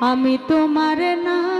আমি তোমার নাম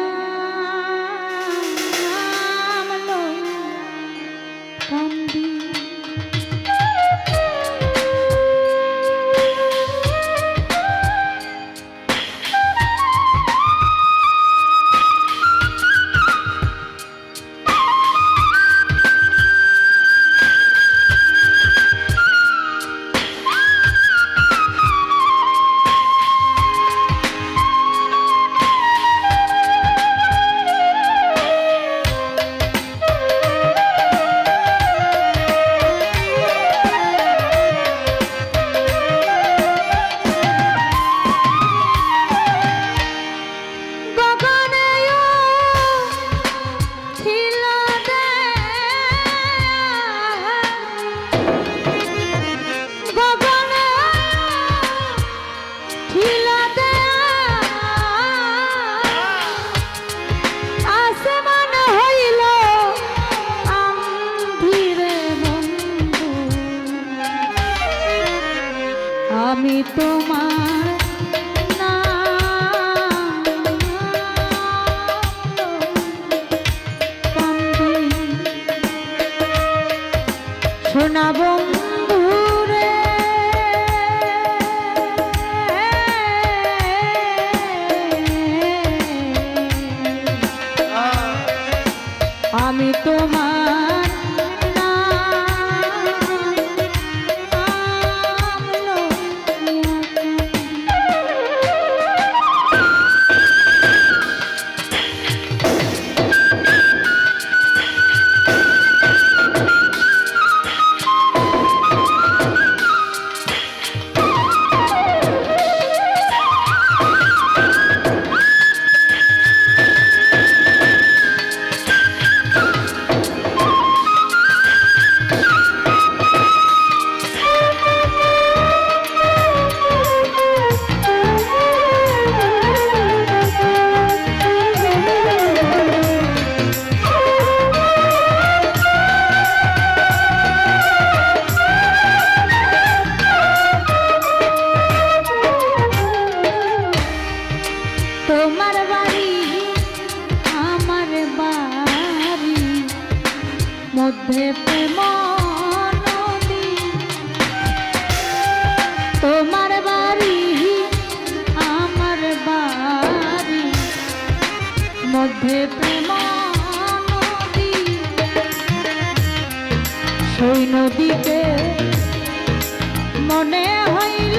আমি মধ্যে প্রেম তোমার বাড়ি আমার বাড়ি। মধ্যে প্রেম নদী মনে হইল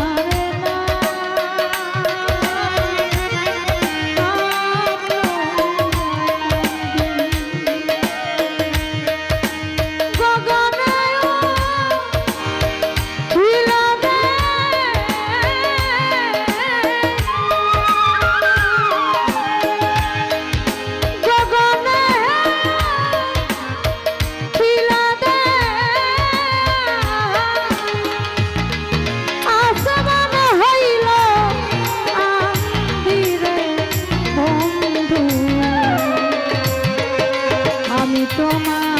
আমি তোমার